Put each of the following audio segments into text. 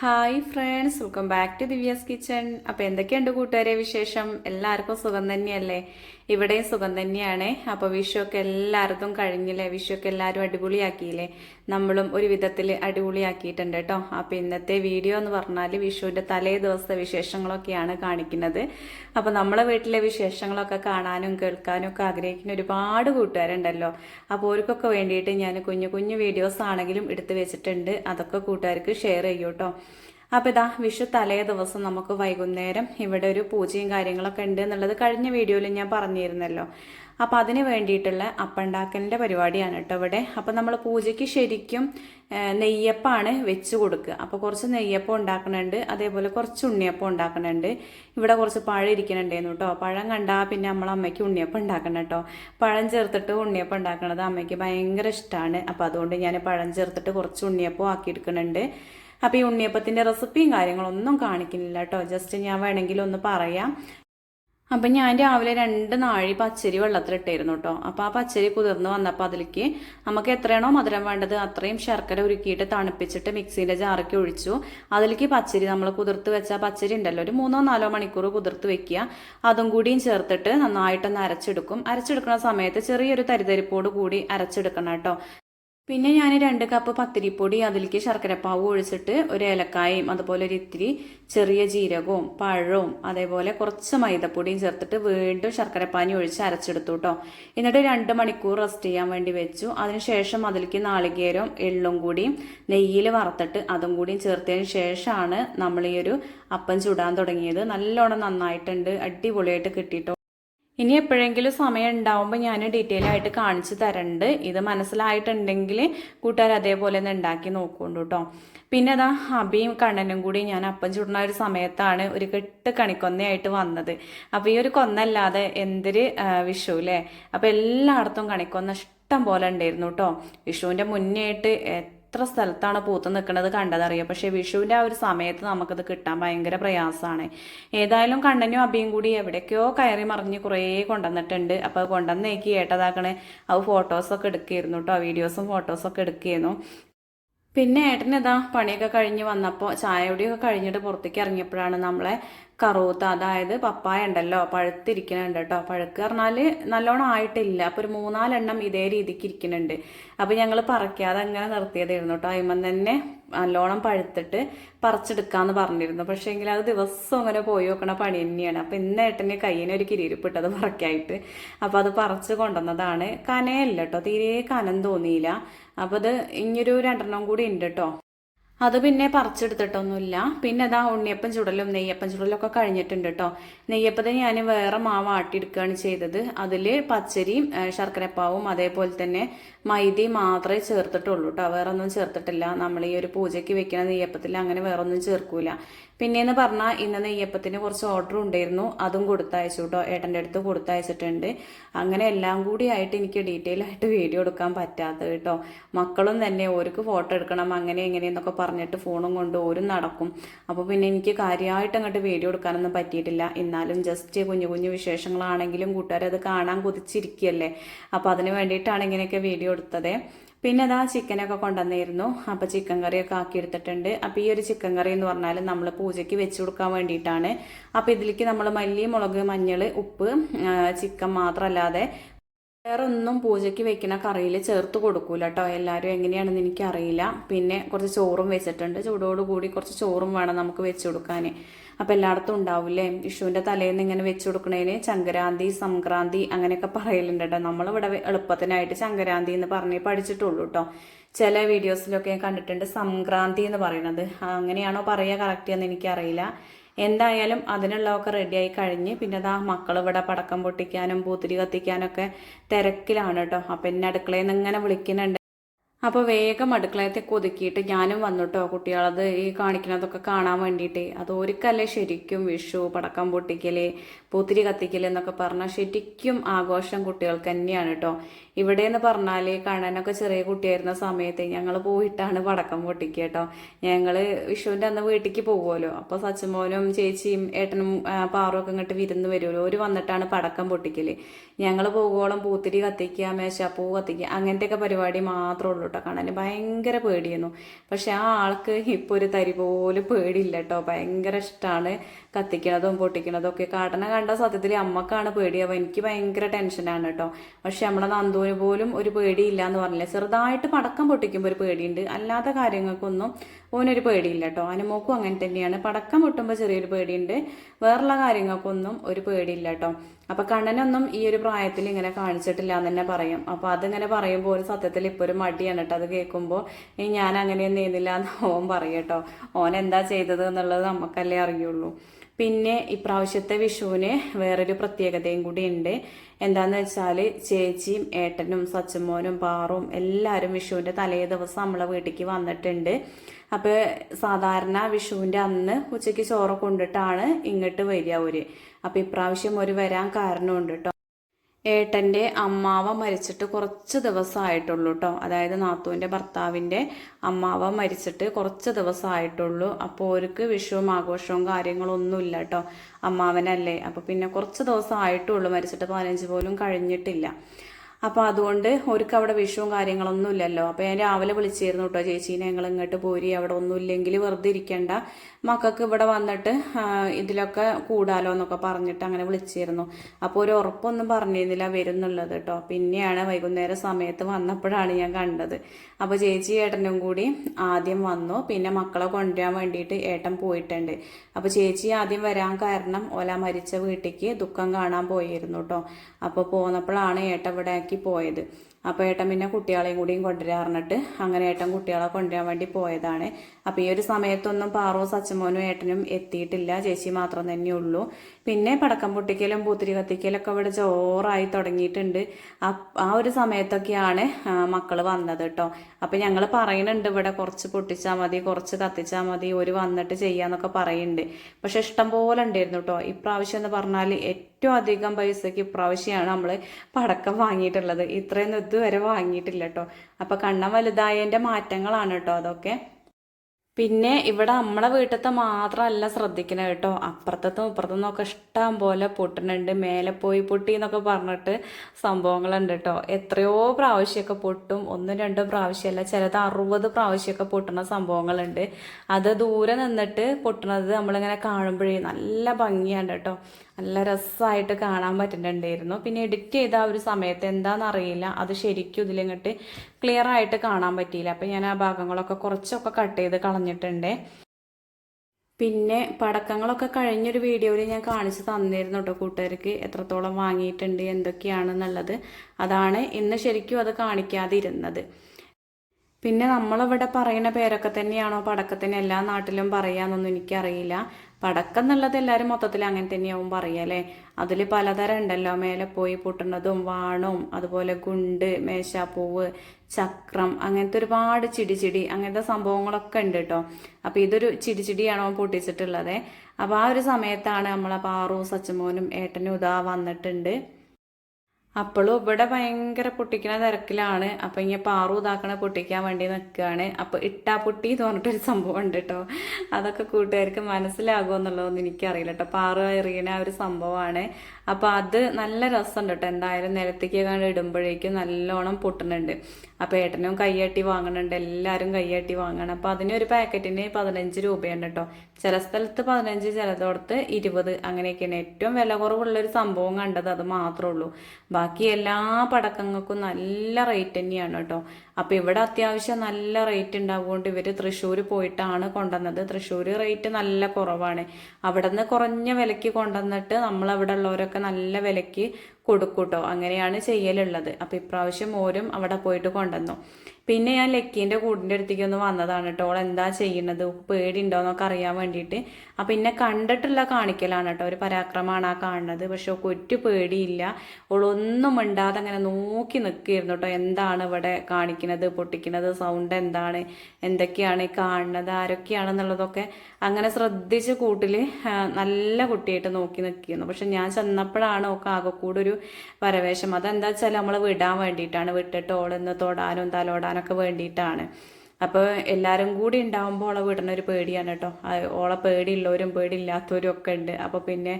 Hi friends welcome back to Divya's kitchen അപ്പോൾ എന്തൊക്കെയുണ്ട് കൂട്ടുകാരെ വിശേഷം? എല്ലാവർക്കും സുഖം തന്നെയല്ലേ? ഇവിടെയും സുഖം തന്നെയാണ്. അപ്പോൾ വിഷുവൊക്കെ എല്ലാവർക്കും കഴിഞ്ഞില്ലേ? വിഷുവൊക്കെ എല്ലാവരും അടിപൊളിയാക്കിയില്ലേ? നമ്മളും ഒരു വിധത്തിൽ അടിപൊളിയാക്കിയിട്ടുണ്ട് കേട്ടോ. അപ്പോൾ ഇന്നത്തെ വീഡിയോ എന്ന് പറഞ്ഞാൽ വിഷുവിന്റെ തലേ ദിവസത്തെ വിശേഷങ്ങളൊക്കെയാണ് കാണിക്കുന്നത്. അപ്പോൾ നമ്മളെ വീട്ടിലെ വിശേഷങ്ങളൊക്കെ കാണാനും കേൾക്കാനും ഒക്കെ ആഗ്രഹിക്കുന്ന ഒരുപാട് കൂട്ടുകാരുണ്ടല്ലോ. അപ്പോൾ അവർക്കൊക്കെ വേണ്ടിയിട്ട് ഞാൻ കുഞ്ഞു കുഞ്ഞു വീഡിയോസ് ആണെങ്കിലും എടുത്തു വെച്ചിട്ടുണ്ട്. അതൊക്കെ കൂട്ടുകാർക്ക് ഷെയർ ചെയ്യൂ കേട്ടോ. അപ്പോൾ ഇതാ വിഷു തലേ ദിവസം നമുക്ക് വൈകുന്നേരം ഇവിടെ ഒരു പൂജയും കാര്യങ്ങളൊക്കെ ഉണ്ട് എന്നുള്ളത് കഴിഞ്ഞ വീഡിയോയിൽ ഞാൻ പറഞ്ഞിരുന്നല്ലോ. അപ്പോൾ അതിന് വേണ്ടിയിട്ടുള്ള അപ്പണ്ടാക്കലിന്റെ പരിപാടിയാണ് കേട്ടോ ഇവിടെ. അപ്പോൾ നമ്മൾ പൂജയ്ക്ക് ശരിക്കും നെയ്യപ്പമാണ് വെച്ച് കൊടുക്കുക. അപ്പോൾ കുറച്ച് നെയ്യപ്പം ഉണ്ടാക്കുന്നുണ്ട് അതേപോലെ കുറച്ച് ഉണ്ണിയപ്പം ഉണ്ടാക്കുന്നുണ്ട് ഇവിടെ കുറച്ച് പഴം ഇരിക്കുന്നുണ്ടായിരുന്നു കേട്ടോ. പഴം കണ്ടാൽ പിന്നെ നമ്മളെ അമ്മയ്ക്ക് ഉണ്ണിയപ്പം ഉണ്ടാക്കണം കേട്ടോ. പഴം ചേർത്തിട്ട് ഉണ്ണിയപ്പം ഉണ്ടാക്കണത് അമ്മയ്ക്ക് ഭയങ്കര ഇഷ്ടമാണ് അപ്പോൾ അതുകൊണ്ട് ഞാൻ പഴം ചേർത്തിട്ട് കുറച്ച് ഉണ്ണിയപ്പം ആക്കിയെടുക്കുന്നുണ്ട്. അപ്പോൾ ഈ ഉണ്ണിയപ്പത്തിന്റെ റെസിപ്പിയും കാര്യങ്ങളൊന്നും കാണിക്കുന്നില്ല കേട്ടോ. ജസ്റ്റ് ഞാൻ വേണമെങ്കിൽ ഒന്ന് പറയാം. അപ്പം ഞാൻ രാവിലെ രണ്ട് നാഴി പച്ചരി വെള്ളത്തിലിട്ടായിരുന്നു കേട്ടോ. അപ്പോൾ ആ പച്ചരി കുതിർന്ന് വന്നപ്പോൾ അതിലേക്ക് നമുക്ക് എത്രയാണോ മധുരം വേണ്ടത് അത്രയും ശർക്കര ഉരുക്കിയിട്ട് തണുപ്പിച്ചിട്ട് മിക്സീന്റെ ജാറൊക്കെ ഒഴിച്ചു. അതിലേക്ക് പച്ചരി നമ്മൾ കുതിർത്ത് വെച്ച പച്ചരി ഉണ്ടല്ലോ ഒരു മൂന്നോ നാലോ മണിക്കൂർ കുതിർത്ത് വെക്കുക. അതും കൂടിയും ചേർത്തിട്ട് നന്നായിട്ടൊന്ന് അരച്ചെടുക്കും. അരച്ചെടുക്കുന്ന സമയത്ത് ചെറിയൊരു തരിതരിപ്പോട് കൂടി അരച്ചെടുക്കണം കേട്ടോ. പിന്നെ ഞാൻ രണ്ട് കപ്പ് പത്തിരിപ്പൊടി അതിലേക്ക് ശർക്കരപ്പാവ് ഒഴിച്ചിട്ട് ഒരു ഏലക്കായയും അതുപോലെ ഒരു ഇത്തിരി ചെറിയ ജീരകവും പഴവും അതേപോലെ കുറച്ച് മൈദപ്പൊടിയും ചേർത്തിട്ട് വീണ്ടും ശർക്കരപ്പാനി ഒഴിച്ച് അരച്ചെടുത്തു കേട്ടോ എന്നിട്ട് രണ്ട് മണിക്കൂർ റെസ്റ്റ് ചെയ്യാൻ വേണ്ടി വെച്ചു. അതിനുശേഷം അതിലേക്ക് നാളികേരവും എള്ളും കൂടിയും നെയ്യിൽ വറുത്തിട്ട് അതും കൂടിയും ചേർത്തതിന് ശേഷമാണ് നമ്മൾ ഈ ഒരു അപ്പം ചുടാൻ തുടങ്ങിയത്. നല്ലോണം നന്നായിട്ടുണ്ട്. അടിപൊളിയായിട്ട് കിട്ടിയിട്ടോ ഇനി എപ്പോഴെങ്കിലും സമയം ഉണ്ടാവുമ്പോൾ ഞാൻ ഡീറ്റെയിൽ ആയിട്ട് കാണിച്ചു തരണ്ട്. ഇത് മനസ്സിലായിട്ടുണ്ടെങ്കിൽ കൂട്ടുകാർ അതേപോലെ ഒന്ന് ഉണ്ടാക്കി നോക്കുന്നുണ്ട് കേട്ടോ പിന്നെ അതാ ഹബിയും കണ്ണനും കൂടി ഞാൻ അപ്പം ചുടുന്ന ഒരു സമയത്താണ് ഒരു കെട്ട് കണിക്കൊന്നയായിട്ട് വന്നത്. അപ്പോൾ ഈ ഒരു കൊന്നല്ലാതെ എന്തൊരു വിഷു അല്ലേ അപ്പോൾ എല്ലായിടത്തും കണിക്കൊന്ന ഇഷ്ടം പോലെ ഉണ്ടായിരുന്നു കേട്ടോ വിഷുവിന്റെ മുന്നേ ആയിട്ട് എത്ര സ്ഥലത്താണ് പൂത്ത് നിൽക്കുന്നത് കണ്ടതറിയാം? പക്ഷേ വിഷുവിന്റെ ആ ഒരു സമയത്ത് നമുക്കത് കിട്ടാൻ ഭയങ്കര പ്രയാസമാണ്. ഏതായാലും കണ്ണനും അബിയും കൂടി എവിടേക്കോ കയറി മറിഞ്ഞ് കുറേ കൊണ്ടുവന്നിട്ടുണ്ട്. അപ്പോൾ കൊണ്ടുവന്നേക്ക് ഏട്ടതാക്കണേ. അത് ഫോട്ടോസൊക്കെ എടുക്കുകയായിരുന്നു കേട്ടോ. വീഡിയോസും ഫോട്ടോസൊക്കെ എടുക്കുകയായിരുന്നു. പിന്നെ ഏട്ടൻ ഇതാ പണിയൊക്കെ കഴിഞ്ഞ് വന്നപ്പോൾ ചായ ചായയുടെയൊക്കെ കഴിഞ്ഞിട്ട് പുറത്തേക്ക് ഇറങ്ങിയപ്പോഴാണ് നമ്മളെ കറൂത്ത അതായത് പപ്പായ ഉണ്ടല്ലോ പഴുത്തിരിക്കുന്നുണ്ട് കേട്ടോ. പഴുക്ക് പറഞ്ഞാൽ നല്ലോണം ആയിട്ടില്ല. അപ്പോൾ ഒരു മൂന്നാലെണ്ണം ഇതേ രീതിക്ക് ഇരിക്കുന്നുണ്ട് അപ്പോൾ ഞങ്ങൾ പറിക്കാതെ അങ്ങനെ നിർത്തിയതായിരുന്നു കേട്ടോ. അയിമൻ തന്നെ നല്ലോണം പഴുത്തിട്ട് പറിച്ചെടുക്കാന്ന് പറഞ്ഞിരുന്നു. പക്ഷേ എങ്കിൽ അത് ദിവസം അങ്ങനെ പോയി നോക്കണ പണി തന്നെയാണ്. അപ്പോൾ ഇന്ന് കയ്യിന് ഒരു കിരീരിപ്പിട്ടത് പറക്കായിട്ട് അപ്പോൾ അത് പറിച്ച് കൊണ്ടുവന്നതാണ്. കനയല്ല കേട്ടോ. തീരെ കനം തോന്നിയില്ല. അപ്പോൾ അത് ഇനിയൊരു രണ്ടെണ്ണം കൂടി ഉണ്ട് കേട്ടോ. അത് പിന്നെ പറിച്ചെടുത്തിട്ടൊന്നുമില്ല. പിന്നെ അതാ ഉണ്ണിയപ്പൻ ചുടലും നെയ്യപ്പൻ ചുടലും ഒക്കെ കഴിഞ്ഞിട്ടുണ്ട് കേട്ടോ നെയ്യപ്പത്തിന് ഞാൻ വേറെ മാവ് ആട്ടിയെടുക്കുകയാണ് ചെയ്തത്. അതിൽ പച്ചരിയും ശർക്കരപ്പാവും അതേപോലെ തന്നെ മൈദയും മാത്രമേ ചേർത്തിട്ടുള്ളൂ കേട്ടോ വേറെ ഒന്നും ചേർത്തിട്ടില്ല. നമ്മൾ ഈ ഒരു പൂജയ്ക്ക് വെക്കുന്ന നെയ്യപ്പത്തിൽ അങ്ങനെ വേറെ ഒന്നും ചേർക്കൂല. പിന്നെയെന്ന് പറഞ്ഞാൽ ഇന്ന് നെയ്യപ്പത്തിന് കുറച്ച് ഓർഡർ ഉണ്ടായിരുന്നു. അതും കൊടുത്തയച്ചു കേട്ടോ ഏട്ടന്റെ അടുത്ത് കൊടുത്തയച്ചിട്ടുണ്ട്. അങ്ങനെ എല്ലാം കൂടി ആയിട്ട് എനിക്ക് ഡീറ്റെയിൽ ആയിട്ട് വീഡിയോ എടുക്കാൻ പറ്റാത്തത് കേട്ടോ മക്കളും തന്നെ ഓർക്ക് ഫോട്ടോ എടുക്കണം അങ്ങനെ എങ്ങനെയെന്നൊക്കെ പറഞ്ഞിട്ട് ഫോണും കൊണ്ട് ഓരും നടക്കും. അപ്പോൾ പിന്നെ എനിക്ക് കാര്യമായിട്ട് അങ്ങോട്ട് വീഡിയോ എടുക്കാനൊന്നും പറ്റിയിട്ടില്ല. എന്നാലും ജസ്റ്റ് കുഞ്ഞു കുഞ്ഞു വിശേഷങ്ങളാണെങ്കിലും കൂട്ടുകാരത് കാണാൻ കൊതിച്ചിരിക്കുകയല്ലേ. അപ്പോൾ അതിന് വേണ്ടിയിട്ടാണ് ഇങ്ങനെയൊക്കെ വീഡിയോ എടുത്തത് പിന്നെ അതാ ചിക്കനൊക്കെ കൊണ്ടുവന്നിരുന്നു. അപ്പോൾ ചിക്കൻ കറിയൊക്കെ ആക്കി എടുത്തിട്ടുണ്ട് അപ്പോൾ ഈ ഒരു ചിക്കൻ കറി എന്ന് പറഞ്ഞാൽ നമ്മൾ പൂജയ്ക്ക് വെച്ചു കൊടുക്കാൻ വേണ്ടിയിട്ടാണ്. അപ്പോൾ ഇതിലേക്ക് നമ്മൾ മല്ലി മുളക് മഞ്ഞൾ ഉപ്പ് ചിക്കൻ മാത്രമല്ലാതെ വേറെ ഒന്നും പൂജയ്ക്ക് വെക്കുന്ന കറിയിൽ ചേർത്ത് കൊടുക്കൂല കേട്ടോ എല്ലാവരും എങ്ങനെയാണെന്ന് എനിക്കറിയില്ല. പിന്നെ കുറച്ച് ചോറും വെച്ചിട്ടുണ്ട്. ചൂടോട് കൂടി കുറച്ച് ചോറും വേണം നമുക്ക് വെച്ച് കൊടുക്കാൻ അപ്പോൾ എല്ലായിടത്തും ഉണ്ടാവില്ലേ? വിഷുവിന്റെ തലേന്ന് ഇങ്ങനെ വെച്ച് കൊടുക്കണേന് ചങ്കരാന്തി സംക്രാന്തി അങ്ങനെയൊക്കെ പറയലുണ്ട് കേട്ടോ നമ്മളിവിടെ എളുപ്പത്തിനായിട്ട് ചങ്കരാന്തി എന്ന് പറഞ്ഞ് പഠിച്ചിട്ടുള്ളൂ കേട്ടോ ചില വീഡിയോസിലൊക്കെ ഞാൻ കണ്ടിട്ടുണ്ട് സംക്രാന്തി എന്ന് പറയുന്നത്. അങ്ങനെയാണോ പറയുക കറക്റ്റ് എന്ന് എനിക്കറിയില്ല. എന്തായാലും അതിനുള്ളതൊക്കെ റെഡിയായി കഴിഞ്ഞ് പിന്നെ അതാ മക്കൾ ഇവിടെ പടക്കം പൊട്ടിക്കാനും പൂത്തിരി കത്തിക്കാനൊക്കെ തിരക്കിലാണ് കേട്ടോ അപ്പം എന്നെ അടുക്കളയിൽ നിന്ന് ഇങ്ങനെ വിളിക്കുന്നുണ്ട്. അപ്പോൾ വേഗം അടുക്കളയത്തെ കൊതുക്കിയിട്ട് ഞാനും വന്നിട്ടോ കേട്ടോ കുട്ടികളത് ഈ കാണിക്കുന്നതൊക്കെ കാണാൻ വേണ്ടിയിട്ട്. അത് ഒരുക്കല്ലേ ശരിക്കും വിഷു പടക്കം പൊട്ടിക്കൽ പൂത്തിരി കത്തിക്കൽ എന്നൊക്കെ പറഞ്ഞാൽ ശരിക്കും ആഘോഷം കുട്ടികൾക്ക് തന്നെയാണ് കേട്ടോ ഇവിടെ എന്ന് പറഞ്ഞാൽ കണ്ണനൊക്കെ ചെറിയ കുട്ടിയായിരുന്ന സമയത്ത് ഞങ്ങൾ പോയിട്ടാണ് പടക്കം പൊട്ടിക്കുക കേട്ടോ ഞങ്ങൾ വിഷുവിന്റെ അന്ന് വീട്ടിലേക്ക് പോകുമല്ലോ അപ്പോൾ സച്ചുമോനും ചേച്ചിയും ഏട്ടനും പാറുമൊക്കെ ഇങ്ങോട്ട് വിരുന്ന് വരുമല്ലോ ഒരു വന്നിട്ടാണ് പടക്കം പൊട്ടിക്കൽ. ഞങ്ങൾ പോകുവോളം പൂത്തിരി കത്തിക്കുക മേശാപ്പൂ കത്തിക്കുക അങ്ങനത്തെയൊക്കെ പരിപാടി മാത്രമേ ഉള്ളൂ കേട്ടോ കണ്ണന് ഭയങ്കര പേടിയായിരുന്നു. പക്ഷെ ആ ആൾക്ക് ഇപ്പോൾ ഒരു തരി പോലും പേടിയില്ല കേട്ടോ ഭയങ്കര ഇഷ്ടമാണ് കത്തിക്കണതും പൊട്ടിക്കണതും ഒക്കെ. കാട്ടനെ കണ്ട സത്യത്തിൽ അമ്മക്കാണ് പേടിയാവുക എനിക്ക് ഭയങ്കര ടെൻഷനാണ് കേട്ടോ. പക്ഷെ നമ്മളെ നന്ദുവിന് പോലും ഒരു പേടിയില്ല എന്ന് പറഞ്ഞില്ല? ചെറുതായിട്ട് പടക്കം പൊട്ടിക്കുമ്പോൾ ഒരു പേടിയുണ്ട്. അല്ലാത്ത കാര്യങ്ങൾക്കൊന്നും ഓനൊരു പേടിയില്ല കേട്ടോ. അനുമോക്കും അങ്ങനെ തന്നെയാണ്. പടക്കം പൊട്ടുമ്പോൾ ചെറിയൊരു പേടിയുണ്ട്. വേറുള്ള കാര്യങ്ങൾക്കൊന്നും ഒരു പേടിയില്ല കേട്ടോ. അപ്പൊ കണ്ണനൊന്നും ഈ ഒരു പ്രായത്തിൽ ഇങ്ങനെ കാണിച്ചിട്ടില്ല എന്ന് തന്നെ പറയും. അപ്പൊ അതിങ്ങനെ പറയുമ്പോൾ ഒരു സത്യത്തിൽ ഇപ്പൊ ഒരു മടിയാണ് കേട്ടോ. അത് കേൾക്കുമ്പോൾ ഞാൻ അങ്ങനെയൊന്നും ചെയ്യുന്നില്ല എന്ന് ഓൻ പറയും കേട്ടോ. ഓൻ എന്താ ചെയ്തത് എന്നുള്ളത് നമുക്കല്ലേ അറിയുള്ളൂ. പിന്നെ ഇപ്രാവശ്യത്തെ വിഷുവിന് വേറൊരു പ്രത്യേകതയും കൂടി ഉണ്ട്. എന്താന്ന് വെച്ചാൽ ചേച്ചിയും ഏട്ടനും സച്ചുമോനും പാറും എല്ലാവരും വിഷുവിന്റെ തലേ ദിവസം നമ്മളെ വീട്ടിലേക്ക് വന്നിട്ടുണ്ട്. അപ്പോൾ സാധാരണ വിഷുവിന്റെ അന്ന് ഉച്ചയ്ക്ക് ചോറ് കൊണ്ടിട്ടാണ് ഇങ്ങോട്ട് വരിക ഒരു അപ്പോൾ ഇപ്രാവശ്യം ഒരു വരാൻ കാരണമുണ്ട് കേട്ടോ ഏട്ടന്റെ അമ്മാവ മരിച്ചിട്ട് കുറച്ച് ദിവസമായിട്ടുള്ളൂ കേട്ടോ അതായത് നാത്തൂന്റെ ഭർത്താവിന്റെ അമ്മാവ മരിച്ചിട്ട് കുറച്ച് ദിവസമായിട്ടുള്ളൂ. അപ്പോൾ അവർക്ക് വിഷുവും ആഘോഷവും കാര്യങ്ങളൊന്നുമില്ല കേട്ടോ അമ്മാവനല്ലേ. അപ്പോൾ പിന്നെ കുറച്ച് ദിവസം ആയിട്ടുള്ളൂ മരിച്ചിട്ട്. പതിനഞ്ച് പോലും കഴിഞ്ഞിട്ടില്ല. അപ്പോൾ അതുകൊണ്ട് അവർക്ക് അവിടെ വിഷവും കാര്യങ്ങളൊന്നും ഇല്ലല്ലോ. അപ്പോൾ ഞാൻ രാവിലെ വിളിച്ചിരുന്നു കേട്ടോ ചേച്ചീനെ ഞങ്ങൾ ഇങ്ങോട്ട് പോരി അവിടെ ഒന്നും ഇല്ലെങ്കിൽ വെറുതെ ഇരിക്കണ്ട. മക്കൾക്ക് ഇവിടെ വന്നിട്ട് ഇതിലൊക്കെ കൂടാലോ എന്നൊക്കെ പറഞ്ഞിട്ട് അങ്ങനെ വിളിച്ചിരുന്നു. അപ്പോൾ ഒരു ഉറപ്പൊന്നും പറഞ്ഞിരുന്നില്ല വരുന്നുള്ളത് കേട്ടോ പിന്നെയാണ് വൈകുന്നേരം സമയത്ത് വന്നപ്പോഴാണ് ഞാൻ കണ്ടത്. അപ്പോൾ ചേച്ചി ഏട്ടനും കൂടി ആദ്യം വന്നു. പിന്നെ മക്കളെ കൊണ്ടുവരാൻ വേണ്ടിയിട്ട് ഏട്ടൻ പോയിട്ടുണ്ട്. അപ്പോൾ ചേച്ചി ആദ്യം വരാൻ കാരണം ഓല മരിച്ച വീട്ടിലേക്ക് ദുഃഖം കാണാൻ പോയിരുന്നു കേട്ടോ അപ്പോൾ പോന്നപ്പോഴാണ് ഏട്ടൻ ഇവിടെ ആക്കി പോയത്. അപ്പോൾ ഏട്ടൻ പിന്നെ കുട്ടികളെയും കൂടിയും കൊണ്ടുവരാറിഞ്ഞിട്ട് അങ്ങനെ ഏട്ടൻ കുട്ടികളെ കൊണ്ടുവരാൻ വേണ്ടി പോയതാണ്. അപ്പോൾ ഈ ഒരു സമയത്തൊന്നും പാറോ സച്ചമോനും ഏട്ടനും എത്തിയിട്ടില്ല. ചേച്ചി മാത്രം തന്നെ ഉള്ളൂ പിന്നെ പടക്കം പൊട്ടിക്കലും പൂത്തിരി കത്തിക്കലൊക്കെ ഇവിടെ ജോറായി തുടങ്ങിയിട്ടുണ്ട്. ആ ഒരു സമയത്തൊക്കെയാണ് മക്കൾ വന്നത് കേട്ടോ അപ്പം ഞങ്ങൾ പറയുന്നുണ്ട് ഇവിടെ കുറച്ച് പൊട്ടിച്ചാൽ മതി കുറച്ച് കത്തിച്ചാൽ മതി ഒരു വന്നിട്ട് ചെയ്യാന്നൊക്കെ പറയുന്നുണ്ട്. പക്ഷെ ഇഷ്ടം പോലെ ഉണ്ടായിരുന്നു കേട്ടോ ഇപ്രാവശ്യം എന്ന് പറഞ്ഞാൽ ഏറ്റവും അധികം പൈസക്ക് ഇപ്രാവശ്യമാണ് നമ്മൾ പടക്കം വാങ്ങിയിട്ടുള്ളത്. ഇത്രയൊന്നും ഇതുവരെ വാങ്ങിയിട്ടില്ല കേട്ടോ അപ്പം കണ്ണം വലുതായതിന്റെ മാറ്റങ്ങളാണ് കേട്ടോ അതൊക്കെ. പിന്നെ ഇവിടെ നമ്മളെ വീട്ടിലത്തെ മാത്രമല്ല ശ്രദ്ധിക്കണത് കേട്ടോ അപ്പുറത്തത്തും ഇപ്പുറത്തും ഒക്കെ ഇഷ്ടം പോലെ പൊട്ടുന്നുണ്ട്. മേലെ പോയി പൊട്ടി എന്നൊക്കെ പറഞ്ഞിട്ട് സംഭവങ്ങളുണ്ട് കേട്ടോ എത്രയോ പ്രാവശ്യമൊക്കെ പൊട്ടും. ഒന്നും രണ്ടും പ്രാവശ്യമല്ല ചിലത് അറുപത് പ്രാവശ്യമൊക്കെ പൊട്ടുന്ന സംഭവങ്ങളുണ്ട്. അത് ദൂരെ നിന്നിട്ട് പൊട്ടുന്നത് നമ്മളിങ്ങനെ കാണുമ്പോഴേ നല്ല ഭംഗിയാണ് കേട്ടോ നല്ല രസമായിട്ട് കാണാൻ പറ്റുന്നുണ്ടായിരുന്നു. പിന്നെ എഡിറ്റ് ചെയ്ത ആ ഒരു സമയത്ത് എന്താണെന്ന് അറിയില്ല അത് ശരിക്കും ഇതിലിങ്ങോട്ട് ക്ലിയർ ആയിട്ട് കാണാൻ പറ്റിയില്ല. അപ്പം ഞാൻ ആ ഭാഗങ്ങളൊക്കെ കുറച്ചൊക്കെ കട്ട് ചെയ്ത് കളഞ്ഞിട്ടുണ്ട്. പിന്നെ പടക്കങ്ങളൊക്കെ കഴിഞ്ഞൊരു വീഡിയോയിൽ ഞാൻ കാണിച്ചു തന്നിരുന്നു കേട്ടോ കൂട്ടുകാർക്ക്. എത്രത്തോളം വാങ്ങിയിട്ടുണ്ട് എന്തൊക്കെയാണെന്നുള്ളത് അതാണ് ഇന്ന് ശരിക്കും അത് കാണിക്കാതിരുന്നത്. പിന്നെ നമ്മളിവിടെ പറയുന്ന പേരൊക്കെ തന്നെയാണോ പടക്കത്തിന് എല്ലാ നാട്ടിലും പറയാന്നൊന്നും എനിക്കറിയില്ല. പടക്കം എന്നുള്ളത് എല്ലാവരും മൊത്തത്തിൽ അങ്ങനെ തന്നെയാവും പറയുക അല്ലേ? അതിൽ പലതരം ഉണ്ടല്ലോ. മേലെ പോയി പൊട്ടുന്നതും വാണും അതുപോലെ ഗുണ്ട് മേശാപ്പൂവ് ചക്രം അങ്ങനത്തെ ഒരുപാട് ചിടി ചിടി അങ്ങനത്തെ സംഭവങ്ങളൊക്കെ ഉണ്ട് കേട്ടോ. അപ്പോൾ ഇതൊരു ചിടി ചിടിയാണോ പൊട്ടിച്ചിട്ടുള്ളത്. അപ്പോൾ ആ ഒരു സമയത്താണ് നമ്മളെ പാറു സച്ചമോനും ഏട്ടനും ഇതാ വന്നിട്ടുണ്ട്. അപ്പോഴും ഇവിടെ ഭയങ്കര പൊട്ടിക്കണ തിരക്കിലാണ്. അപ്പൊ ഇങ്ങനെ പാറു ഇതാക്കണ പൊട്ടിക്കാൻ വേണ്ടി നിൽക്കുകയാണ് അപ്പോൾ ഇട്ടാ പൊട്ടി എന്ന് പറഞ്ഞിട്ടൊരു സംഭവം ഉണ്ട് കേട്ടോ. അതൊക്കെ കൂട്ടുകാർക്ക് മനസ്സിലാകുമോ എന്നുള്ളതൊന്നും എനിക്കറിയില്ല കേട്ടോ. പാറു എറിയണ ആ ഒരു സംഭവമാണ്. അപ്പൊ അത് നല്ല രസമുണ്ട് കേട്ടോ എന്തായാലും നിലത്തേക്ക് കണ്ട് ഇടുമ്പോഴേക്കും നല്ലോണം പൊട്ടുന്നുണ്ട്. അപ്പൊ ഏട്ടനും കയ്യാട്ടി വാങ്ങണുണ്ട്. എല്ലാവരും കയ്യാട്ടി വാങ്ങണം. അപ്പൊ ഒരു പാക്കറ്റിന് പതിനഞ്ച് രൂപയാണ് കേട്ടോ ചില സ്ഥലത്ത് പതിനഞ്ച് ചിലതോടത്ത് ഇരുപത്. അങ്ങനെയൊക്കെയാണ്. ഏറ്റവും വില കുറവുള്ള ഒരു സംഭവം കണ്ടത് അത് മാത്രമേ ഉള്ളൂ. ബാക്കി എല്ലാ പടക്കങ്ങൾക്കും നല്ല റേറ്റ് തന്നെയാണ് കേട്ടോ അപ്പോൾ ഇവിടെ അത്യാവശ്യം നല്ല റേറ്റ് ഉണ്ടാവുകൊണ്ട് ഇവർ തൃശ്ശൂർ പോയിട്ടാണ് കൊണ്ടുവന്നത്. തൃശ്ശൂർ റേറ്റ് നല്ല കുറവാണ്. അവിടെ നിന്ന് കുറഞ്ഞ വിലയ്ക്ക് കൊണ്ടുവന്നിട്ട് നമ്മളവിടെ ഉള്ളവരൊക്കെ നല്ല വിലയ്ക്ക് കൊടുക്കൂട്ടോ. അങ്ങനെയാണ് ചെയ്യലുള്ളത്. അപ്പോൾ ഇപ്രാവശ്യം ഓരും അവിടെ പോയിട്ട് കൊണ്ടുവന്നു. പിന്നെ ഞാൻ ലക്കീന്റെ കൂടിന്റെ അടുത്തേക്ക് ഒന്ന് വന്നതാണ് കേട്ടോ. ഓൾ എന്താ ചെയ്യുന്നത്? പേടിയുണ്ടോ എന്നൊക്കെ അറിയാൻ വേണ്ടിയിട്ട്. അപ്പം എന്നെ കണ്ടിട്ടുള്ള കാണിക്കലാണ് കേട്ടോ. ഒരു പരാക്രമമാണ് ആ കാണുന്നത്. പക്ഷെ ഒറ്റ പേടിയില്ല. ഓളൊന്നും മിണ്ടാതെ അങ്ങനെ നോക്കി നിൽക്കുകയായിരുന്നു കേട്ടോ. എന്താണ് ഇവിടെ കാണിക്കുന്നത്? പൊട്ടിക്കുന്നത്? സൗണ്ട് എന്താണ്? എന്തൊക്കെയാണ് ഈ കാണുന്നത്? ആരൊക്കെയാണെന്നുള്ളതൊക്കെ അങ്ങനെ ശ്രദ്ധിച്ച് കൂട്ടിൽ നല്ല കുട്ടിയായിട്ട് നോക്കി നിൽക്കുന്നു പക്ഷെ ഞാൻ ചെന്നപ്പോഴാണ് ഒക്കെ ആകെ കൂടെ ഒരു പരവേശം അതെന്താ വെച്ചാൽ നമ്മൾ വിടാൻ വേണ്ടിയിട്ടാണ്. വിട്ടിട്ട് ഓളൊന്ന് തൊടാനും തലോടാനൊക്കെ വേണ്ടിയിട്ടാണ്. അപ്പോൾ എല്ലാവരും കൂടി ഉണ്ടാകുമ്പോൾ ഓളെ വിടുന്ന ഒരു പേടിയാണ് കേട്ടോ ഓളെ പേടിയുള്ളവരും പേടിയില്ലാത്തവരും ഒക്കെ ഉണ്ട്. അപ്പോൾ പിന്നെ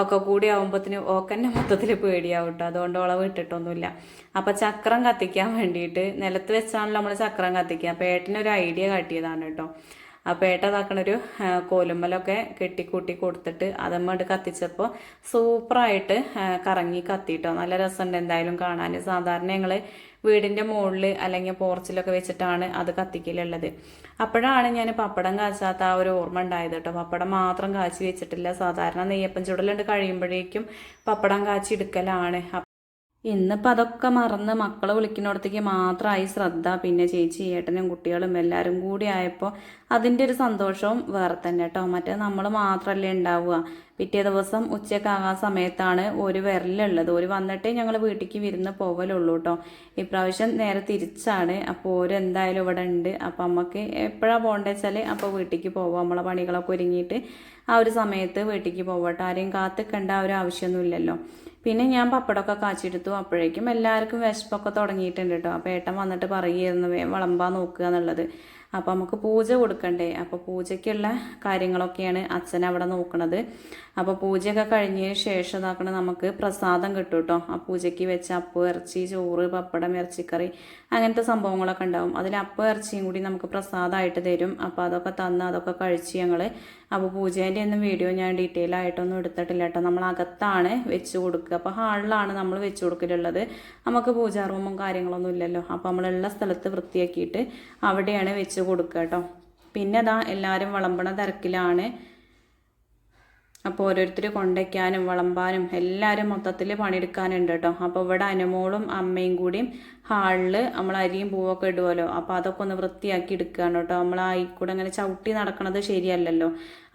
ഒക്കെ കൂടി ആകുമ്പോഴത്തേന് ഓക്കന്നെ മൊത്തത്തിൽ പേടിയാവും കേട്ടോ അതുകൊണ്ട് ഓളെ വിട്ടിട്ടൊന്നുമില്ല. അപ്പോൾ ചക്രം കത്തിക്കാൻ വേണ്ടിയിട്ട് നിലത്ത് വെച്ചാണല്ലോ നമ്മൾ ചക്രം കത്തിക്കുക. അപ്പോൾ ഏട്ടനൊരു ഐഡിയ കാട്ടിയതാണ് കേട്ടോ അപ്പോൾ ഏട്ട ഇതാക്കണൊരു ആ, കോലുമ്മലൊക്കെ കെട്ടിക്കൂട്ടി കൊടുത്തിട്ട് അതമ്മട്ട് കത്തിച്ചപ്പോൾ സൂപ്പറായിട്ട് കറങ്ങി കത്തിയിട്ടോ നല്ല രസമുണ്ട് എന്തായാലും കാണാൻ സാധാരണ ഞങ്ങൾ വീടിന്റെ മുകളിൽ അല്ലെങ്കിൽ പോർച്ചിലൊക്കെ വെച്ചിട്ടാണ് അത് കത്തിക്കലുള്ളത്. അപ്പോഴാണ് ഞാൻ പപ്പടം കാച്ചാത്ത ആ ഒരു ഓർമ്മ ഉണ്ടായത് കേട്ടോ. പപ്പടം മാത്രം കാച്ചി വെച്ചിട്ടില്ല. സാധാരണ നെയ്യപ്പം ചുടലുണ്ട് കഴിയുമ്പോഴേക്കും പപ്പടം കാച്ചി എടുക്കലാണ്. ഇന്നിപ്പോൾ അതൊക്കെ മറന്ന് മക്കളെ വിളിക്കുന്നിടത്തേക്ക് മാത്രമായി ശ്രദ്ധ പിന്നെ ചേച്ചി ഏട്ടനും കുട്ടികളും എല്ലാവരും കൂടി ആയപ്പോൾ അതിന്റെ ഒരു സന്തോഷവും വേറെ തന്നെ കേട്ടോ മറ്റേ നമ്മൾ മാത്രമല്ലേ ഉണ്ടാവുക. പിറ്റേ ദിവസം ഉച്ചക്കാകാൻ സമയത്താണ് ഒരു വിരലുള്ളത് ഒരു വന്നിട്ടേ ഞങ്ങൾ വീട്ടിലേക്ക് വിരുന്ന് പോവലുള്ളൂ കേട്ടോ ഇപ്രാവശ്യം നേരെ തിരിച്ചാണ്. അപ്പോൾ ഒരു എന്തായാലും ഇവിടെ ഉണ്ട്. അപ്പോൾ നമുക്ക് എപ്പോഴാണ് പോകേണ്ടത് വെച്ചാൽ അപ്പോൾ വീട്ടിലേക്ക് പോവാം. നമ്മളെ പണികളൊക്കെ ഒരുങ്ങിയിട്ട് ആ ഒരു സമയത്ത് വീട്ടിലേക്ക് പോവട്ടെ. ആരെയും കാത്തിക്കേണ്ട ഒരു ആവശ്യമൊന്നുമില്ലല്ലോ പിന്നെ ഞാൻ പപ്പടമൊക്കെ കാച്ചെടുത്തു അപ്പോഴേക്കും എല്ലാവർക്കും വിശപ്പൊക്കെ തുടങ്ങിയിട്ടുണ്ട് കേട്ടോ അപ്പോൾ ഏട്ടൻ വന്നിട്ട് പറയുമായിരുന്നു വിളമ്പാൻ നോക്കുക എന്നുള്ളത്. അപ്പോൾ നമുക്ക് പൂജ കൊടുക്കണ്ടേ? അപ്പോൾ പൂജയ്ക്കുള്ള കാര്യങ്ങളൊക്കെയാണ് അച്ഛൻ അവിടെ നോക്കുന്നത് അപ്പോൾ പൂജയൊക്കെ കഴിഞ്ഞതിന് ശേഷം ഇതാക്കണ നമുക്ക് പ്രസാദം കിട്ടും കേട്ടോ. ആ പൂജയ്ക്ക് വെച്ച അപ്പ് ഇറച്ചി ചോറ് പപ്പടം ഇറച്ചിക്കറി അങ്ങനത്തെ സംഭവങ്ങളൊക്കെ ഉണ്ടാവും. അതിൽ അപ്പ് ഇറച്ചിയും കൂടി നമുക്ക് പ്രസാദമായിട്ട് തരും. അപ്പോൾ അതൊക്കെ തന്ന് അതൊക്കെ കഴിച്ച് ഞങ്ങൾ അപ്പോൾ പൂജേന്റെ ഒന്നും വീഡിയോ ഞാൻ ഡീറ്റെയിൽ ആയിട്ടൊന്നും എടുത്തിട്ടില്ല കേട്ടോ നമ്മൾ അകത്താണ് വെച്ച് കൊടുക്കുക. അപ്പോൾ ഹാളിലാണ് നമ്മൾ വെച്ച് കൊടുക്കലുള്ളത്. നമുക്ക് പൂജാ റൂമും കാര്യങ്ങളൊന്നും ഇല്ലല്ലോ. അപ്പോൾ നമ്മളുള്ള സ്ഥലത്ത് വൃത്തിയാക്കിയിട്ട് അവിടെയാണ് വെച്ച് കൊടുക്കുക കേട്ടോ പിന്നെ അതാ എല്ലാവരും വിളമ്പണ തിരക്കിലാണ്. അപ്പോൾ ഓരോരുത്തർ കൊണ്ടയ്ക്കാനും വിളമ്പാനും എല്ലാവരും മൊത്തത്തിൽ പണിയെടുക്കാനുണ്ട് കേട്ടോ. അപ്പോൾ ഇവിടെ അനുമോളും അമ്മയും കൂടിയും ഹാളിൽ നമ്മൾ അരിയും പൂവൊക്കെ ഇടുമല്ലോ അപ്പോൾ അതൊക്കെ ഒന്ന് വൃത്തിയാക്കി എടുക്കുകയാണ് കേട്ടോ. നമ്മൾ ആയിക്കൂടെ അങ്ങനെ ചവിട്ടി നടക്കണത് ശരിയല്ലല്ലോ.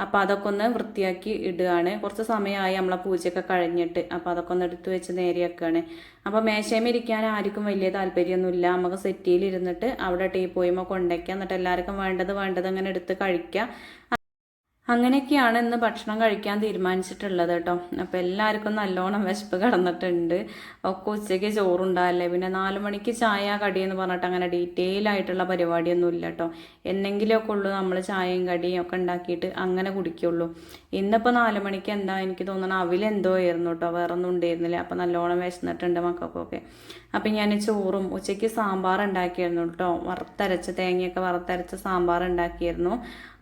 അപ്പോൾ അതൊക്കെ ഒന്ന് വൃത്തിയാക്കി ഇടുകയാണ്. കുറച്ച് സമയമായി നമ്മളെ പൂജയൊക്കെ കഴിഞ്ഞിട്ട്. അപ്പോൾ അതൊക്കെ ഒന്ന് എടുത്തു വെച്ച് നേരെയൊക്കെയാണ് അപ്പോൾ മേശയമേ ഇരിക്കാൻ ആർക്കും വലിയ താല്പര്യമൊന്നുമില്ല. നമുക്ക് സെറ്റിയിൽ ഇരുന്നിട്ട് അവിടെ ടീ പോയിമോ കൊണ്ടയ്ക്കുക എന്നിട്ട് എല്ലാവർക്കും വേണ്ടത് വേണ്ടത് അങ്ങനെ എടുത്ത് കഴിക്കുക അങ്ങനെയൊക്കെയാണ് ഇന്ന് ഭക്ഷണം കഴിക്കാൻ തീരുമാനിച്ചിട്ടുള്ളത് കേട്ടോ. അപ്പോൾ എല്ലാവർക്കും നല്ലോണം വിശപ്പ് കടന്നിട്ടുണ്ട്. ഒക്കെ ഉച്ചയ്ക്ക് ചോറുണ്ടാവില്ലേ? പിന്നെ നാല് മണിക്ക് ചായ എന്ന് പറഞ്ഞിട്ട് അങ്ങനെ ഡീറ്റെയിൽ ആയിട്ടുള്ള പരിപാടിയൊന്നും ഇല്ല കേട്ടോ. എന്നെങ്കിലുമൊക്കെ ഉള്ളൂ നമ്മൾ ചായയും കടിയും ഒക്കെ ഉണ്ടാക്കിയിട്ട് അങ്ങനെ കുടിക്കുള്ളൂ. ഇന്നിപ്പോൾ നാല് മണിക്ക് എന്താ എനിക്ക് തോന്നണം അവിലെന്തോ ആയിരുന്നു കേട്ടോ. വേറൊന്നും ഉണ്ടായിരുന്നില്ല. അപ്പോൾ നല്ലോണം വിശന്നിട്ടുണ്ട് മക്കൾക്കൊക്കെ. അപ്പം ഞാൻ ചോറും ഉച്ചയ്ക്ക് സാമ്പാർ ഉണ്ടാക്കിയിരുന്നു കേട്ടോ. വറുത്തരച്ച് തേങ്ങയൊക്കെ വറുത്തരച്ച് സാമ്പാർ ഉണ്ടാക്കിയിരുന്നു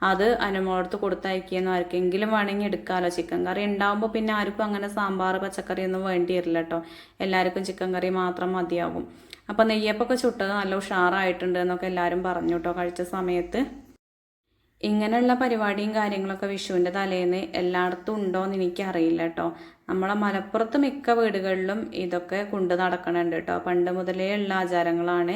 അത് അനുമോളത്ത് കൊടുത്തയക്കിയെന്ന് ആർക്കെങ്കിലും വേണമെങ്കിൽ എടുക്കാമല്ലോ ചിക്കൻ കറി ഉണ്ടാകുമ്പോൾ പിന്നെ ആർക്കും അങ്ങനെ സാമ്പാർ പച്ചക്കറി ഒന്നും വരില്ല കേട്ടോ. എല്ലാവർക്കും ചിക്കൻ കറി മാത്രം മതിയാകും. അപ്പം നെയ്യപ്പൊക്കെ ചുട്ടത് നല്ല ഉഷാറായിട്ടുണ്ട് എന്നൊക്കെ എല്ലാവരും പറഞ്ഞു കേട്ടോ കഴിച്ച സമയത്ത്. ഇങ്ങനെയുള്ള പരിപാടിയും കാര്യങ്ങളൊക്കെ വിഷുവിന്റെ തലേന്ന് എല്ലായിടത്തും ഉണ്ടോയെന്ന് എനിക്കറിയില്ല കേട്ടോ. നമ്മളെ മലപ്പുറത്ത് മിക്ക വീടുകളിലും ഇതൊക്കെ കൊണ്ട് നടക്കണുണ്ട് കേട്ടോ പണ്ട് മുതലേ ഉള്ള ആചാരങ്ങളാണ്.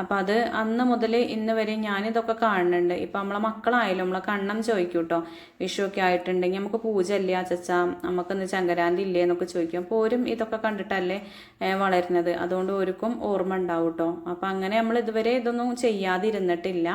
അപ്പം അത് അന്ന് മുതൽ ഇന്ന് വരെ ഞാനിതൊക്കെ കാണുന്നുണ്ട്. ഇപ്പം നമ്മളെ മക്കളായാലും നമ്മളെ കണ്ണം ചോദിക്കും കേട്ടോ വിഷുവൊക്കെ ആയിട്ടുണ്ടെങ്കിൽ നമുക്ക് പൂജ ഇല്ലേ അച്ചച്ച? നമുക്കിന്ന് ചങ്കരാന്തി ഇല്ലേ എന്നൊക്കെ ചോദിക്കും. അപ്പോൾ ഓരും ഇതൊക്കെ കണ്ടിട്ടല്ലേ വളരുന്നത്. അതുകൊണ്ട് ഓർക്കും ഓർമ്മ ഉണ്ടാവും കേട്ടോ അപ്പം അങ്ങനെ നമ്മൾ ഇതുവരെ ഇതൊന്നും ചെയ്യാതിരുന്നിട്ടില്ല.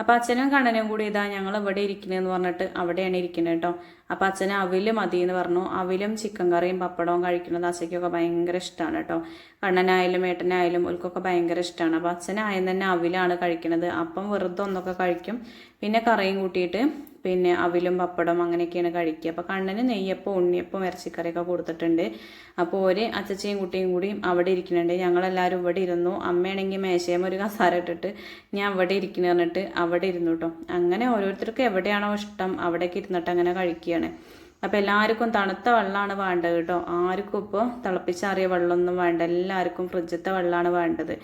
അപ്പം അച്ഛനും കണ്ണനും കൂടി ഇതാ ഞങ്ങൾ ഇവിടെ ഇരിക്കുന്നതെന്ന് പറഞ്ഞിട്ട് അവിടെയാണ് ഇരിക്കുന്നത് കേട്ടോ. അപ്പം അച്ഛന് അവിൽ മതി എന്ന് പറഞ്ഞു. അവിലും ചിക്കൻ കറിയും പപ്പടവും കഴിക്കുന്നത് അച്ഛയ്ക്കൊക്കെ ഭയങ്കര ഇഷ്ടമാണ് കേട്ടോ. കണ്ണനായാലും ഏട്ടനായാലും ഓൽക്കൊക്കെ ഭയങ്കര ഇഷ്ടമാണ് അപ്പം അച്ഛനായാലും തന്നെ അവിലാണ് കഴിക്കുന്നത്. അപ്പം വെറുതെ ഒന്നൊക്കെ കഴിക്കും. പിന്നെ കറിയും കൂട്ടിയിട്ട് പിന്നെ അവിലും പപ്പടം അങ്ങനെയൊക്കെയാണ് കഴിക്കുക. അപ്പോൾ കണ്ണന് നെയ്യപ്പം ഉണ്ണിയപ്പം ഇറച്ചിക്കറിയൊക്കെ കൊടുത്തിട്ടുണ്ട്. അപ്പോൾ ഒരു അച്ചച്ചയും കുട്ടിയും കൂടി അവിടെ ഇരിക്കുന്നുണ്ട്. ഞങ്ങളെല്ലാവരും ഇവിടെ ഇരുന്നു. അമ്മയാണെങ്കിൽ മേശയമ്മ ഒരു കസാര ഇട്ടിട്ട് ഞാൻ അവിടെ ഇരിക്കുന്നു പറഞ്ഞിട്ട് അവിടെ ഇരുന്നു കേട്ടോ. അങ്ങനെ ഓരോരുത്തർക്കും എവിടെയാണോ ഇഷ്ടം അവിടേക്ക് ഇരുന്നിട്ട് അങ്ങനെ കഴിക്കുകയാണ്. അപ്പോൾ എല്ലാവർക്കും തണുത്ത വെള്ളമാണ് വേണ്ടത് കേട്ടോ. ആർക്കും ഇപ്പോൾ തിളപ്പിച്ചാറിയ വെള്ളമൊന്നും വേണ്ട. എല്ലാവർക്കും ഫ്രിഡ്ജത്തെ വെള്ളമാണ് വേണ്ടത്.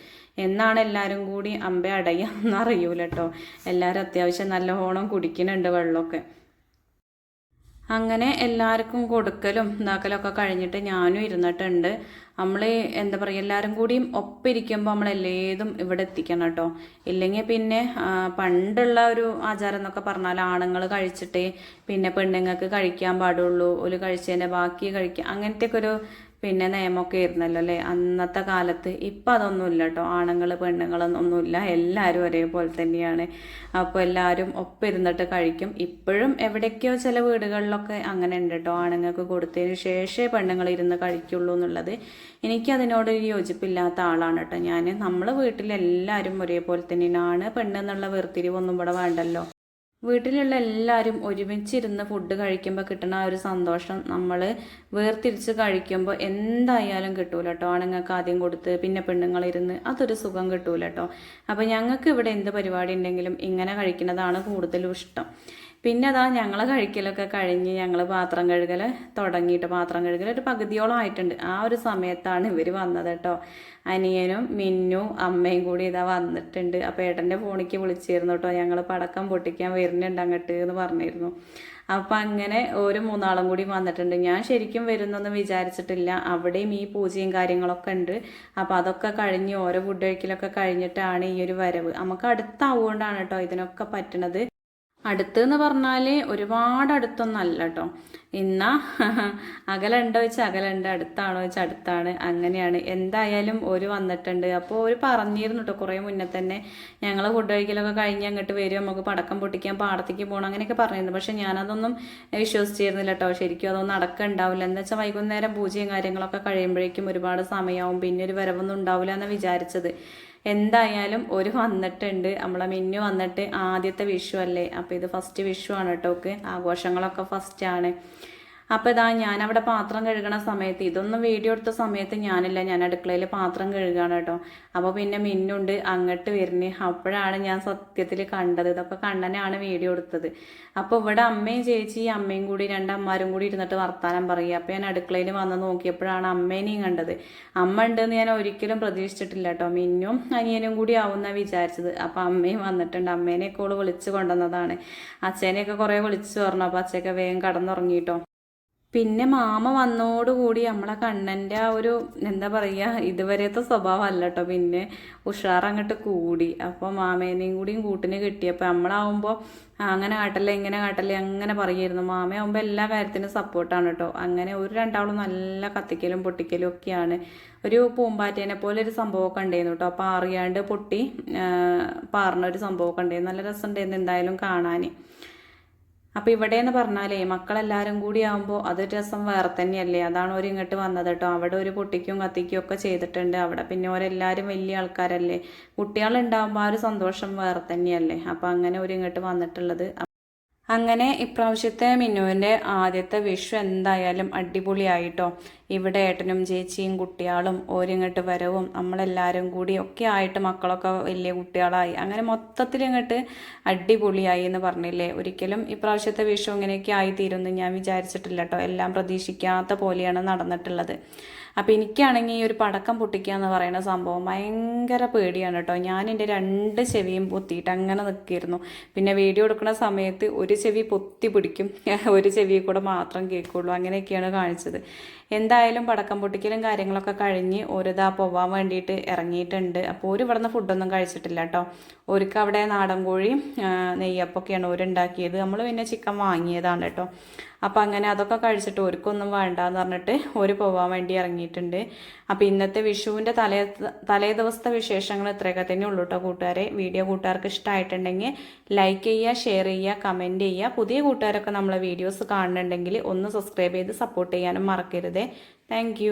എന്നാണ് എല്ലാവരും കൂടി അമ്പ അടയാന്ന് എന്നറിയൂല കേട്ടോ. എല്ലാവരും അത്യാവശ്യം നല്ലോണം കുടിക്കുന്നുണ്ട് വെള്ളമൊക്കെ. അങ്ങനെ എല്ലാവർക്കും കൊടുക്കലും ഇതാക്കലൊക്കെ കഴിഞ്ഞിട്ട് ഞാനും ഇരുന്നിട്ടുണ്ട്. നമ്മൾ എന്താ പറയുക എല്ലാവരും കൂടിയും ഒപ്പിരിക്കുമ്പോൾ നമ്മൾ എല്ലേതും ഇവിടെ എത്തിക്കണം കേട്ടോ ഇല്ലെങ്കിൽ പിന്നെ പണ്ടുള്ള ഒരു ആചാരം എന്നൊക്കെ പറഞ്ഞാൽ ആണുങ്ങൾ കഴിച്ചിട്ട് പിന്നെ പെണ്ണുങ്ങൾക്ക് കഴിക്കാൻ പാടുള്ളൂ. ഒരു കഴിച്ചതിന്റെ ബാക്കി കഴിക്കുക അങ്ങനത്തെയൊക്കെ ഒരു പിന്നെ നിയമമൊക്കെ ഇരുന്നല്ലോ അല്ലേ? അന്നത്തെ കാലത്ത് ഇപ്പം അതൊന്നുമില്ല കേട്ടോ. ആണുങ്ങൾ പെണ്ണുങ്ങളൊന്നുമില്ല എല്ലാവരും ഒരേപോലെ തന്നെയാണ്. അപ്പോൾ എല്ലാവരും ഒപ്പിരുന്നിട്ട് കഴിക്കും. ഇപ്പോഴും എവിടേക്കോ ചില വീടുകളിലൊക്കെ അങ്ങനെ ഉണ്ട് കേട്ടോ. ആണുങ്ങൾക്ക് കൊടുത്തതിന് ശേഷമേ പെണ്ണുങ്ങൾ ഇരുന്ന് കഴിക്കുള്ളൂ എന്നുള്ളത്. എനിക്കതിനോട് ഒരു യോജിപ്പില്ലാത്ത ആളാണ് കേട്ടോ ഞാൻ. നമ്മളെ വീട്ടിലെല്ലാവരും ഒരേപോലെ തന്നെയാണ്. പെണ്ണെന്നുള്ള വേർതിരിവൊന്നും ഇവിടെ വേണ്ടല്ലോ. വീട്ടിലുള്ള എല്ലാവരും ഒരുമിച്ചിരുന്ന് ഫുഡ് കഴിക്കുമ്പോൾ കിട്ടുന്ന ആ ഒരു സന്തോഷം നമ്മൾ വേർതിരിച്ച് കഴിക്കുമ്പോൾ എന്തായാലും കിട്ടൂല കേട്ടോ ആണുങ്ങൾക്ക് ആദ്യം കൊടുത്ത് പിന്നെ പെണ്ണുങ്ങളിരുന്ന് അതൊരു സുഖം കിട്ടൂല കേട്ടോ അപ്പോൾ ഞങ്ങൾക്ക് ഇവിടെ എന്ത് പരിപാടി ഉണ്ടെങ്കിലും ഇങ്ങനെ കഴിക്കുന്നതാണ് കൂടുതലും ഇഷ്ടം. പിന്നെ അതാ ഞങ്ങൾ കഴിക്കലൊക്കെ കഴിഞ്ഞ് ഞങ്ങൾ പാത്രം കഴുകൽ തുടങ്ങിയിട്ട് പാത്രം കഴുകൽ ഒരു പകുതിയോളം ആയിട്ടുണ്ട്. ആ ഒരു സമയത്താണ് ഇവർ വന്നത് കേട്ടോ. അനിയനും മിന്നു അമ്മയും കൂടി ഇതാ വന്നിട്ടുണ്ട്. അപ്പോൾ ഏട്ടന്റെ ഫോണിക്ക് വിളിച്ചിരുന്നു കേട്ടോ. ഞങ്ങൾ പടക്കം പൊട്ടിക്കാൻ വരുന്നുണ്ട് അങ്ങോട്ട് എന്ന് പറഞ്ഞിരുന്നു. അപ്പം അങ്ങനെ ഒരു മൂന്നാളും കൂടി വന്നിട്ടുണ്ട്. ഞാൻ ശരിക്കും വരുന്നൊന്നും വിചാരിച്ചിട്ടില്ല. അവിടെയും ഈ പൂജയും കാര്യങ്ങളൊക്കെ ഉണ്ട്. അപ്പോൾ അതൊക്കെ കഴിഞ്ഞ് ഓരോ ഫുഡ് കഴിക്കലൊക്കെ കഴിഞ്ഞിട്ടാണ് ഈ ഒരു വരവ്. നമുക്ക് അടുത്താവുകൊണ്ടാണ് കേട്ടോ ഇതിനൊക്കെ പറ്റണത്. അടുത്ത് എന്ന് പറഞ്ഞാൽ ഒരുപാട് അടുത്തൊന്നും അല്ല കേട്ടോ ഇന്നാ അകലുണ്ടോ വെച്ചാൽ അകലുണ്ട് അടുത്താണോ വെച്ചാൽ അടുത്താണ് അങ്ങനെയാണ്. എന്തായാലും ഒരു വന്നിട്ടുണ്ട്. അപ്പോൾ ഒരു പറഞ്ഞിരുന്നു കേട്ടോ കുറേ മുന്നേ തന്നെ ഞങ്ങൾ ഫുഡ് കഴിക്കലൊക്കെ കഴിഞ്ഞ് അങ്ങോട്ട് വരും നമുക്ക് പടക്കം പൊട്ടിക്കാൻ പാടത്തേക്ക് പോകണം അങ്ങനെയൊക്കെ പറഞ്ഞിരുന്നു. പക്ഷെ ഞാനതൊന്നും വിശ്വസിച്ചിരുന്നില്ല കേട്ടോ ശരിക്കും അതൊന്നും നടക്കുന്നുണ്ടാവില്ല എന്ന് വെച്ചാൽ വൈകുന്നേരം പൂജയും കാര്യങ്ങളൊക്കെ കഴിയുമ്പോഴേക്കും ഒരുപാട് സമയമാവും പിന്നെ ഒരു വരവൊന്നും ഉണ്ടാവില്ല എന്ന് വിചാരിച്ചത്. എന്തായാലും ഒരു വന്നിട്ടുണ്ട്. നമ്മളെ മിന്നു വന്നിട്ട് ആദ്യത്തെ വിഷു അല്ലേ? അപ്പോൾ ഇത് ഫസ്റ്റ് വിഷു ആണ് കേട്ടോ ഓക്ക് ആഘോഷങ്ങളൊക്കെ ഫസ്റ്റ് ആണ്. അപ്പോൾ ഇതാ ഞാൻ അവിടെ പാത്രം കഴുകണ സമയത്ത് ഇതൊന്നും വീഡിയോ എടുത്ത സമയത്ത് ഞാനില്ല. ഞാൻ അടുക്കളയിൽ പാത്രം കഴുകുകയാണ് കേട്ടോ. അപ്പോൾ പിന്നെ മിന്നുണ്ട് അങ്ങോട്ട് വരുന്നേ. അപ്പോഴാണ് ഞാൻ സത്യത്തിൽ കണ്ടത്. ഇതൊക്കെ കണ്ടനാണ് വീഡിയോ എടുത്തത്. അപ്പോൾ ഇവിടെ അമ്മയും ചേച്ചി അമ്മയും കൂടി രണ്ടമ്മമാരും കൂടി ഇരുന്നിട്ട് വർത്താനം പറയുക. അപ്പോൾ ഞാൻ അടുക്കളയിൽ വന്ന് നോക്കിയപ്പോഴാണ് അമ്മേനെയും കണ്ടത്. അമ്മ ഉണ്ടെന്ന് ഞാൻ ഒരിക്കലും പ്രതീക്ഷിച്ചിട്ടില്ല കേട്ടോ. മിന്നും അനിയനും കൂടി ആവുന്ന വിചാരിച്ചത്. അപ്പോൾ അമ്മയും വന്നിട്ടുണ്ട്. അമ്മേനെ കോൾ വിളിച്ചു കൊണ്ടുവന്നതാണ്. അച്ഛനെയൊക്കെ കുറേ വിളിച്ചു പറഞ്ഞു. അപ്പോൾ അച്ഛയൊക്കെ വേഗം കടന്നുറങ്ങിട്ടോ പിന്നെ മാമ വന്നോടുകൂടി നമ്മളെ കണ്ണന്റെ ആ ഒരു എന്താ പറയുക ഇതുവരെത്തെ സ്വഭാവം അല്ല കേട്ടോ പിന്നെ ഉഷാർ കൂടി. അപ്പോൾ മാമേനെയും കൂടിയും കൂട്ടിന് കിട്ടിയപ്പോൾ നമ്മളാവുമ്പോൾ അങ്ങനെ കാട്ടല്ലേ ഇങ്ങനെ കാട്ടല്ലേ അങ്ങനെ പറയായിരുന്നു മാമയാവുമ്പോൾ എല്ലാ കാര്യത്തിനും സപ്പോർട്ടാണ് കേട്ടോ അങ്ങനെ ഒരു രണ്ടാളും നല്ല കത്തിക്കലും പൊട്ടിക്കലും ഒക്കെയാണ്. ഒരു പൂമ്പാറ്റേനെ പോലെ ഒരു സംഭവമൊക്കെ ഉണ്ടായിരുന്നു കേട്ടോ അപ്പോൾ അറിയാണ്ട് പൊട്ടി പാറിന ഒരു സംഭവമൊക്കെ ഉണ്ടായിരുന്നു. നല്ല രസമുണ്ടായിരുന്നു എന്തായാലും കാണാൻ അപ്പോൾ ഇവിടെ എന്ന് പറഞ്ഞാലേ മക്കളെല്ലാവരും കൂടി ആകുമ്പോൾ അത് രസം വേറെ തന്നെയല്ലേ? അതാണ് ഒരു ഇങ്ങോട്ട് വന്നത് കേട്ടോ. അവിടെ ഒരു പൊട്ടിക്കും കത്തിക്കും ഒക്കെ ചെയ്തിട്ടുണ്ട്. അവിടെ പിന്നെ ഓരെല്ലാവരും വലിയ ആൾക്കാരല്ലേ? കുട്ടികളുണ്ടാകുമ്പോൾ ആ ഒരു സന്തോഷം വേറെ തന്നെയല്ലേ? അപ്പോൾ അങ്ങനെ ഒരു ഇങ്ങോട്ട് വന്നിട്ടുള്ളത്. അങ്ങനെ ഇപ്രാവശ്യത്തെ മിന്നുവിന്റെ ആദ്യത്തെ വിഷു എന്തായാലും അടിപൊളിയായിട്ടോ. ഇവിടെ ഏട്ടനും ചേച്ചിയും കുട്ടികളും ഓരിങ്ങോട്ട് വരവും നമ്മളെല്ലാവരും കൂടി ഒക്കെ ആയിട്ട് മക്കളൊക്കെ വലിയ കുട്ടികളായി. അങ്ങനെ മൊത്തത്തിൽ ഇങ്ങോട്ട് അടിപൊളിയായി എന്ന് പറഞ്ഞില്ലേ? ഒരിക്കലും ഇപ്രാവശ്യത്തെ വിഷു ഇങ്ങനെയൊക്കെ ആയിത്തീരുമെന്ന് ഞാൻ വിചാരിച്ചിട്ടില്ല കേട്ടോ. എല്ലാം പ്രതീക്ഷിക്കാത്ത പോലെയാണ് നടന്നിട്ടുള്ളത്. അപ്പോൾ എനിക്കാണെങ്കിൽ ഈ ഒരു പടക്കം പൊട്ടിക്കുക എന്ന് പറയുന്ന സംഭവം ഭയങ്കര പേടിയാണ് കേട്ടോ. ഞാൻ എന്റെ രണ്ട് ചെവിയും പൊത്തിയിട്ട് അങ്ങനെ നിൽക്കിയിരുന്നു പിന്നെ വീഡിയോ എടുക്കുന്ന സമയത്ത് ഒരു ചെവി പൊത്തി പിടിക്കും. ഒരു ചെവി കൂടെ മാത്രം കേൾക്കുള്ളൂ. അങ്ങനെയൊക്കെയാണ് കാണിച്ചത്. എന്തായാലും പടക്കം പൊട്ടിക്കലും കാര്യങ്ങളൊക്കെ കഴിഞ്ഞ് ഒരുതാ പോവാൻ വേണ്ടിയിട്ട് ഇറങ്ങിയിട്ടുണ്ട്. അപ്പോൾ ഒരു ഇവിടുന്ന് ഫുഡൊന്നും കഴിച്ചിട്ടില്ല കേട്ടോ ഒരുക്ക് അവിടെ നാടൻ കോഴിയും ആ, നെയ്യപ്പൊക്കെയാണ് ഒരുണ്ടാക്കിയത് നമ്മൾ പിന്നെ ചിക്കൻ വാങ്ങിയതാണ് കേട്ടോ അപ്പോൾ അങ്ങനെ അതൊക്കെ കഴിച്ചിട്ട് ഒരുക്കൊന്നും വേണ്ടാന്ന് പറഞ്ഞിട്ട് ഒരു പോവാൻ വേണ്ടി ഇറങ്ങിയിട്ടുണ്ട്. അപ്പോൾ ഇന്നത്തെ വിഷുവിന്റെ തലേ തലേ ദിവസത്തെ വിശേഷങ്ങൾ ഇത്രയൊക്കെ തന്നെ ഉള്ളൂ കേട്ടോ കൂട്ടുകാരെ. വീഡിയോ കൂട്ടുകാർക്ക് ഇഷ്ടമായിട്ടുണ്ടെങ്കിൽ ലൈക്ക് ചെയ്യുക ഷെയർ ചെയ്യുക കമന്റ് ചെയ്യുക. പുതിയ കൂട്ടുകാരൊക്കെ നമ്മളെ വീഡിയോസ് കാണുന്നുണ്ടെങ്കിൽ ഒന്ന് സബ്സ്ക്രൈബ് ചെയ്ത് സപ്പോർട്ട് ചെയ്യാനും മറക്കരുത്. താങ്ക്